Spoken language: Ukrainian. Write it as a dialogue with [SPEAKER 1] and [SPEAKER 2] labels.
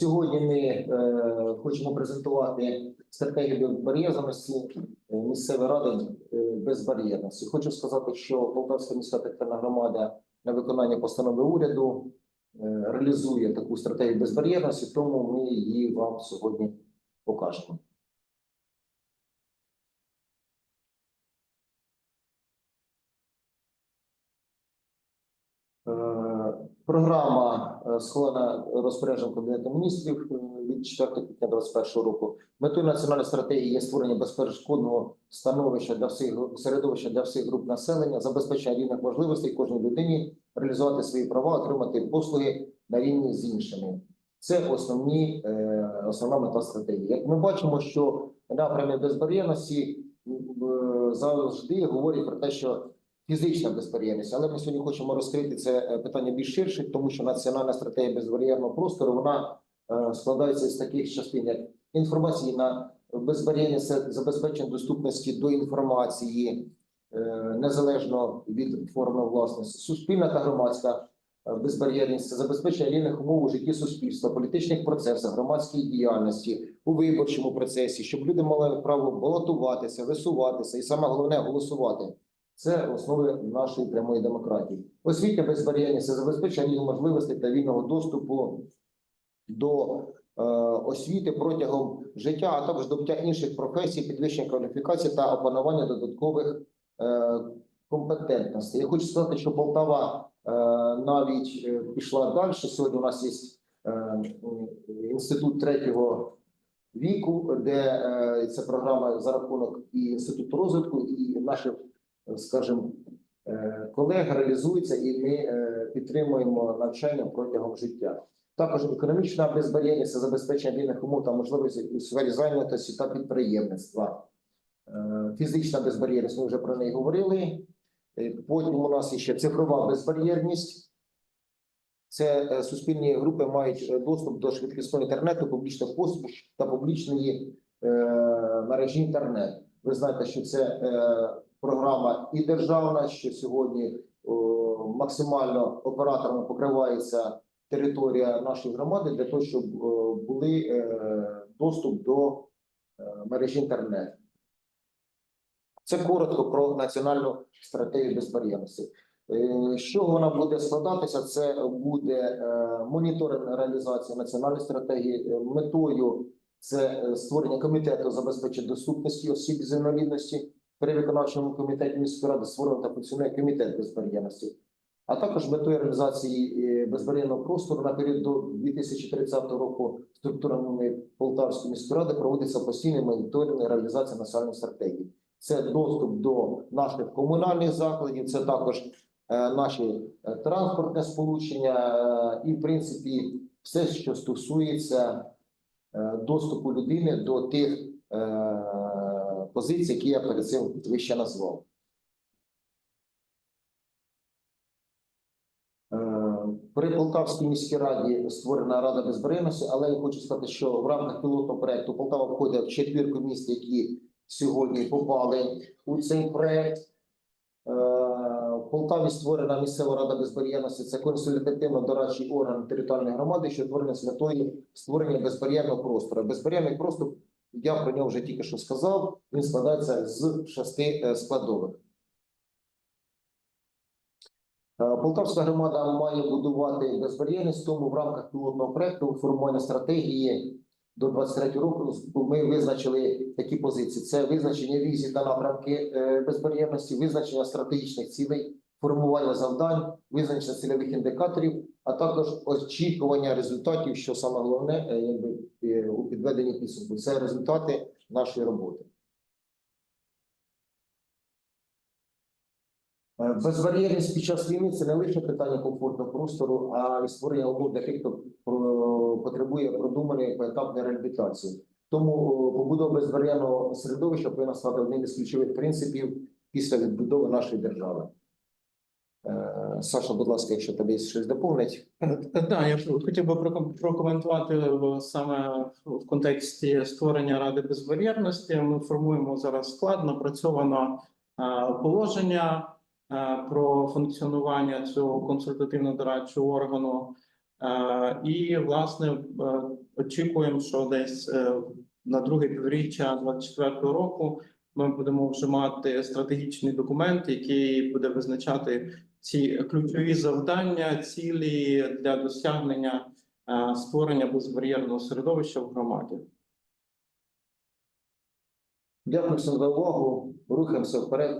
[SPEAKER 1] Сьогодні ми е, хочемо презентувати стратегію безбар'єрності місцевої ради безбар'єрності. Хочу сказати, що Полтавська міська територіальна громада на виконання постанови уряду е, реалізує таку стратегію безбар'єрності, тому ми її вам сьогодні покажемо. Е, Програма е, схвалена розпорядженням Кабінету міністрів е, від 4 квітня 2021 року. Метою національної стратегії є створення безперешкодного становища для всіх середовища для всіх груп населення, забезпечення рівних можливостей кожній людині реалізувати свої права, отримати послуги на рівні з іншими. Це основні е, основна мета стратегії. Як ми бачимо, що напрямі безбар'єрності завжди говорять про те, що фізична безбар'єрність, але ми сьогодні хочемо розкрити це е, питання більш ширше, тому що національна стратегія безбар'єрного простору вона е, складається з таких частин, як інформаційна безбар'єрність, забезпечення доступності до інформації е, незалежно від форми власності, суспільна та громадська безбар'єрність це забезпечення рівних умов у житті суспільства, політичних процесах, громадській діяльності у виборчому процесі, щоб люди мали право балотуватися, висуватися і саме головне голосувати. Це основи нашої прямої демократії. Освітня безбар'єрність це забезпечення рівних можливостей та вільного доступу до е, освіти протягом життя, а також добуття інших професій, підвищення кваліфікації та опанування додаткових е, компетентностей. Я хочу сказати, що Полтава е, навіть е, пішла далі. Сьогодні у нас є е, інститут третього віку, де е, це програма за рахунок і інституту розвитку, і наших скажімо, е, колег реалізується, і ми е, підтримуємо навчання протягом життя. Також економічна безбар'єрність забезпечення рівних умов та можливостей у сфері зайнятості та підприємництва. Е, Фізична безбар'єрність, ми вже про неї говорили. Потім у нас ще цифрова безбар'єрність. Це суспільні групи мають доступ до швидкісного інтернету, публічних послуг та публічної мережі інтернет. Ви знаєте, що це е, програма і державна, що сьогодні о, максимально операторами покривається територія нашої громади для того, щоб о, були е, доступ до е, мережі інтернет. Це коротко про національну стратегію безбар'єрності. Е, З чого вона буде складатися? Це буде е, моніторинг реалізації національної стратегії Е, метою. Це е, створення комітету забезпечення доступності осіб з інвалідності при виконавчому комітеті міської ради створено та функціонує комітет безбар'єрності, а також метою реалізації е, безбар'єрного простору на період до 2030 року структурами Полтавської міської ради проводиться постійний моніторинг і реалізація національної стратегії. Це доступ до наших комунальних закладів, це також е, наші транспортне сполучення і, в принципі, все, що стосується доступу людини до тих е, позицій, які я перед цим вище назвав. Е, При Полтавській міській раді створена рада безбар'єрності, але я хочу сказати, що в рамках пілотного проекту Полтава входить в четвірку міст, які сьогодні попали у цей проект. Полтаві створена місцева рада безбар'єрності. Це консультативно-дорадчий орган територіальної громади, що створений з метою створення безбар'єрного простору. Безбар'єрний простор, я про нього вже тільки що сказав. Він складається з шести е, складових. Е, Полтавська громада має будувати безбар'єрність, тому в рамках пілотного проекту формування стратегії до 23 року ми визначили такі позиції: це визначення візій та напрямки е, безбар'єрності, визначення стратегічних цілей, формування завдань, визначення цільових індикаторів, а також очікування результатів, що саме головне е, якби, е, у підведенні підсумку. Це результати нашої роботи. Е, Безбар'єрність під час війни це не лише питання комфортного простору, а й створення умов для тих, хто потребує продуманої поетапної реабілітації. Тому побудова безбар'єрного середовища повинна стати одним із ключових принципів після відбудови нашої держави. Е, Саша, будь ласка, якщо тобі щось доповнить.
[SPEAKER 2] Так, я хотів би проком- прокоментувати е, саме в контексті створення ради безбар'єрності. Ми формуємо зараз склад, напрацьовано е, положення про функціонування цього консультативно-дорадчого органу. І, власне, очікуємо, що десь на друге півріччя 2024 року ми будемо вже мати стратегічний документ, який буде визначати ці ключові завдання, цілі для досягнення е, створення безбар'єрного середовища в громаді.
[SPEAKER 1] Дякую всім за увагу. Рухаємося вперед.